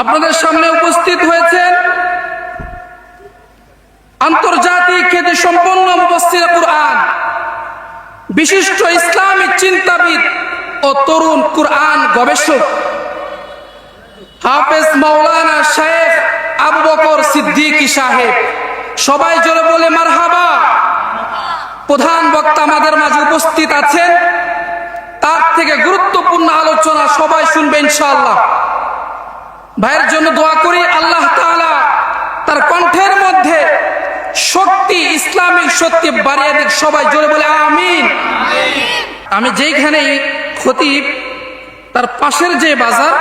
আপনাদের সামনে উপস্থিত হয়েছেন আন্তর্জাতিক খ্যাতি সম্পন্ন মুফাসসির কুরআন, বিশিষ্ট ইসলামিক চিন্তাবিদ ও তরুণ কুরআন গবেষক হাফেজ মাওলানা শেখ আবু বকর সিদ্দিকী সাহেব। সবাই জোরে বলে মারহাবা। প্রধান বক্তা আমাদের মাঝে উপস্থিত আছেন। তার থেকে গুরুত্বপূর্ণ আলোচনা সবাই শুনবে ইনশাআল্লাহ। ভাইয়ের জন্য দোয়া করি, আল্লাহ তার কণ্ঠের মধ্যে শক্তি, ইসলামিক শক্তি বাড়িয়ে দিক, সবাই জোরে বলে আমিন। আমি যেইখানেই খতিব, তার পাশের যে বাজার,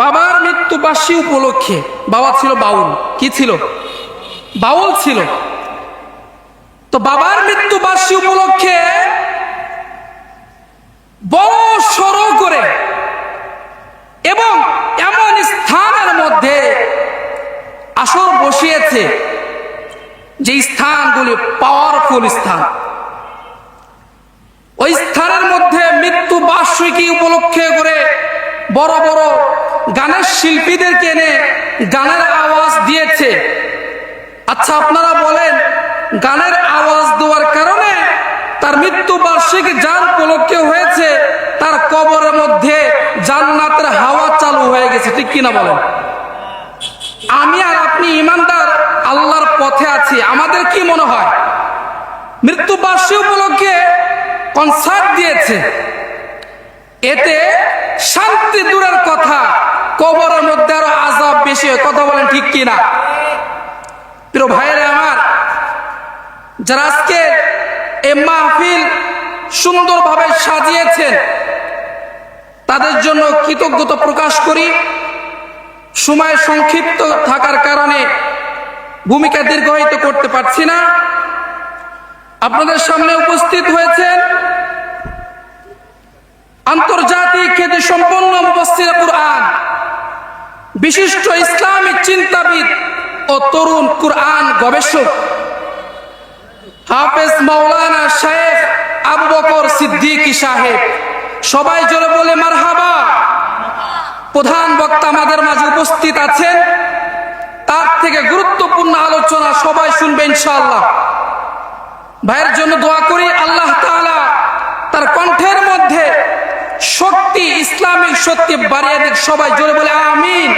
বাবার মৃত্যু বার্ষী উপলক্ষে, বাবা ছিল বাউল, কি ছিল? বাউল ছিল। তো বাবার মৃত্যু বার্ষী উপলক্ষে বড় সড়ো করে এবং এমন স্থানের মধ্যে আসর বসিয়েছে, যে স্থানগুলি পাওয়ারফুল স্থান। ওই স্থানের মধ্যে মৃত্যু বার্ষিকী উপলক্ষে করে বড় বড় গানের শিল্পীদেরকে এনে গানের আওয়াজ দিয়েছে। আচ্ছা আপনারা বলেন, গানের আওয়াজ দেওয়ার কারণে তার মৃত্যু বার্ষিকী যার উপলক্ষে হয়েছে, তার কবরের মধ্যে জান্নাতের হাওয়া চালু হয়ে গেছে, ঠিক কিনা বলেন? আমি আর আপনি ইমানদার, আল্লাহর পথে আছি। আমাদের কি মনে হয়? মৃত্যু বার্ষিকী উপলক্ষে কনসার্ট দিয়েছে। এতে শান্তি দূরের কথা, কবরের মধ্যে আরও আজাব বেশি হয়। কথা বলেন ঠিক কিনা? প্রিয় ভাইয়েরা আমার, যারা আজকে এ মাহফিল সুন্দরভাবে সাজিয়েছেন, তাদের জন্য কৃতজ্ঞতা প্রকাশ করি। সময় সংক্ষিপ্ত থাকার কারণে ভূমিকা দীর্ঘায়িত করতে পারছি না। আপনাদের সামনে উপস্থিত হয়েছেন আন্তর্জাতিক খ্যাতি সম্পন্ন মুফাসসির কুরআন, বিশিষ্ট ইসলামিক চিন্তাবিদ ও তরুণ কুরআন গবেষক হাফেজ মাওলানা শেখ আবু বকর সিদ্দিকী সাহেব। সবাই জোরে বলে মারহাবা। প্রধান বক্তা আমাদের মাঝে উপস্থিত আছেন। তার থেকে গুরুত্বপূর্ণ আলোচনা সবাই শুনবে ইনশাআল্লাহ। ভাইয়ের জন্য দোয়া করি, আল্লাহ তাআলা তার কণ্ঠের মধ্যে শক্তি, ইসলামিক শক্তি বাড়িয়ে দিক সবাই জোরে বলে, আমিন।